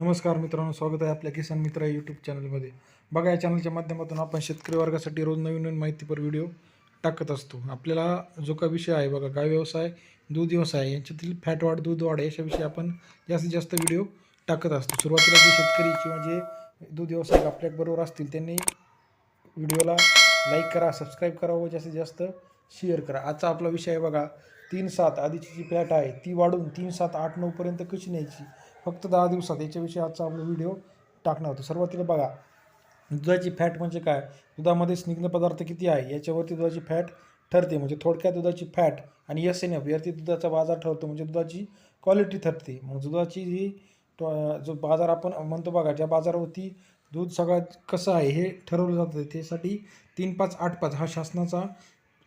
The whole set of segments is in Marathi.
नमस्कार मित्रांनो स्वागत आहे आपल्या किसान मित्र यूट्यूब चॅनलमध्ये बघा या चॅनलच्या माध्यमातून आपण शेतकरी वर्गासाठी रोज नवीन नवीन माहितीपर व्हिडिओ टाकत असतो. आपल्याला जो का विषय आहे बघा गाय व्यवसाय दूध व्यवसाय यांच्यातील फॅट वाढ दूध वाढ याच्याविषयी आपण जास्तीत जास्त व्हिडिओ टाकत असतो. सुरुवातीला जे शेतकरी किंवा जे दूध व्यवसाय आपल्याबरोबर असतील त्यांनी व्हिडिओला लाईक करा सबस्क्राईब करा व जास्तीत जास्त शेअर करा. आजचा आपला विषय आहे बघा तीन सात आधीची जी फॅट आहे ती वाढून तीन सात आठ नऊपर्यंत कशी न्यायची? फक्त दहा दिवसात याच्याविषयी आजचा आपला व्हिडिओ टाकणार होतो. सुरुवातीला बघा दुधाची फॅट म्हणजे काय? दुधामध्ये स्निग्ध पदार्थ किती आहे? याच्यावरती दुधाची फॅट ठरते. म्हणजे थोडक्यात दुधाची फॅट आणि एस एन एफ यावरती दुधाचा बाजार ठरतो म्हणजे दुधाची क्वालिटी ठरते. मग दुधाची जी तो- जो बाजार आपण म्हणतो बघा ज्या बाजारावरती दूध सगळ्यात कसं आहे हे ठरवलं जातं त्यासाठी तीन पाच आठ पाच हा शासनाचा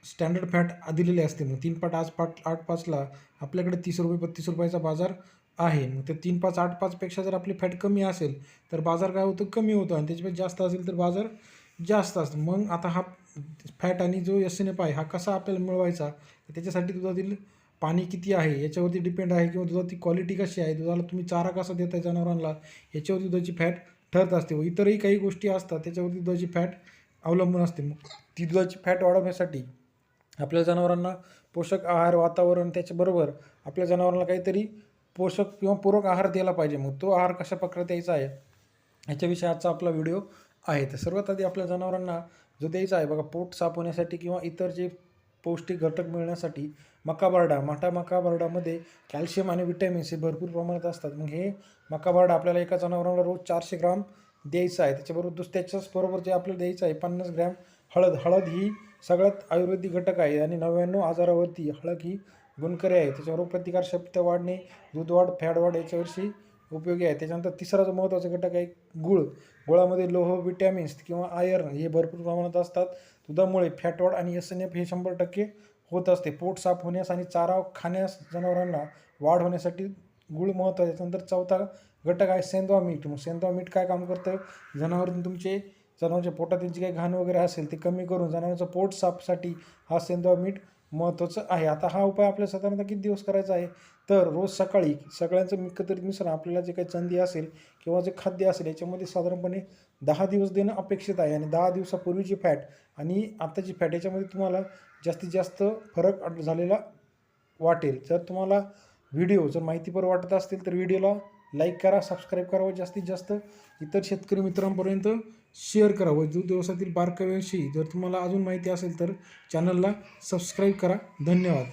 स्टँडर्ड फॅट दिलेले असते. मग तीन पाच आठ पाच आठ पाचला आपल्याकडे तीस रुपये बत्तीस रुपयाचा बाजार आहे. मग ते तीन पाच आठ पाचपेक्षा जर आपली फॅट कमी असेल तर बाजार काय होतो? कमी होतो आणि त्याच्यापेक्षा जास्त असेल तर बाजार जास्त असतो. मग आता हा फॅट आणि जो एस एन एफ आहे हा कसा आपल्याला मिळवायचा? तर त्याच्यासाठी दुधातील पाणी किती आहे? याच्यावरती डिपेंड आहे किंवा दुधाची क्वालिटी कशी आहे? दुधाला तुम्ही चारा कसा देताय जनावरांना याच्यावरती दुधाची फॅट ठरत असते व इतरही काही गोष्टी असतात त्याच्यावरती दुधाची फॅट अवलंबून असते. मग ती दुधाची फॅट वाढवण्यासाठी आपल्या जनावरांना पोषक आहार वातावरण त्याच्याबरोबर आपल्या जनावरांना काहीतरी पोषक किंवा पूरक आहार द्यायला पाहिजे. मग तो आहार कशा प्रकारे द्यायचा आहे ह्याच्याविषयी आजचा आपला व्हिडिओ आहे. तर सर्वात आधी आपल्या जनावरांना जो द्यायचा आहे बघा पोट साफ होण्यासाठी किंवा इतर जे पौष्टिक घटक मिळण्यासाठी मकाबारडा. माटा मका कॅल्शियम आणि विटॅमिन्स हे भरपूर प्रमाणात असतात. मग हे मकाबारडा आपल्याला एका जनावरांना रोज चारशे ग्राम द्यायचं आहे. त्याच्याबरोबर दुस त्याच्याचबरोबर जे आपल्याला द्यायचं आहे पन्नास ग्रॅम हळद. हळद ही सगळ्यात आयुर्वेदिक घटक आहे. आणि नव्याण्णव आजारावरती हळद ही गुणकारी आहे. त्याच्यावर प्रतिकारशक्ती वाढणे दूध वाढ फॅट वाढ उपयोगी आहे. त्याच्यानंतर तिसरा जो महत्त्वाचा घटक आहे गुळ. गुळामध्ये लोह विटॅमिन्स किंवा आयर्न हे भरपूर प्रमाणात असतात. दुधामुळे फॅट वाढ आणि एस एन एफ हे शंभर टक्के होत असते. पोट साफ होण्यास आणि चारा खाण्यास जनावरांना वाढ होण्यासाठी गुळ महत्त्व आहे. त्याच्यानंतर चौथा घटक आहे सेंदवा मीठ. मग सेंदवा मीठ काय काम करतं? जनावर तुमचे जनावरच्या पोटात त्यांची काही घाण वगैरे असेल ते कमी करून जनावरांचं पोट साफसाठी हा सेंदवा मीठ महत्त्वाचं आहे. आता हा उपाय आपल्याला साधारणतः किती दिवस करायचा आहे? तर रोज सकाळी सगळ्यांचं एकत्रित मिश्रण आपल्याला जे काही चंदी असेल किंवा जे खाद्य असेल याच्यामध्ये साधारणपणे दहा दिवस देणं अपेक्षित आहे आणि दहा दिवसापूर्वीची फॅट आणि आत्ताची फॅट याच्यामध्ये तुम्हाला जास्तीत जास्त फरक झालेला वाटेल. जर तुम्हाला व्हिडिओ जर माहितीपर वाटत असतील तर व्हिडिओला लाईक करा सबस्क्राईब करा व जास्तीत जास्त इतर शेतकरी मित्रांपर्यंत शेअर करा व दूध व्यवसायातील बारकाव्यांशी जर तुम्हाला अजून माहिती असेल तर चॅनलला सबस्क्राईब करा. धन्यवाद.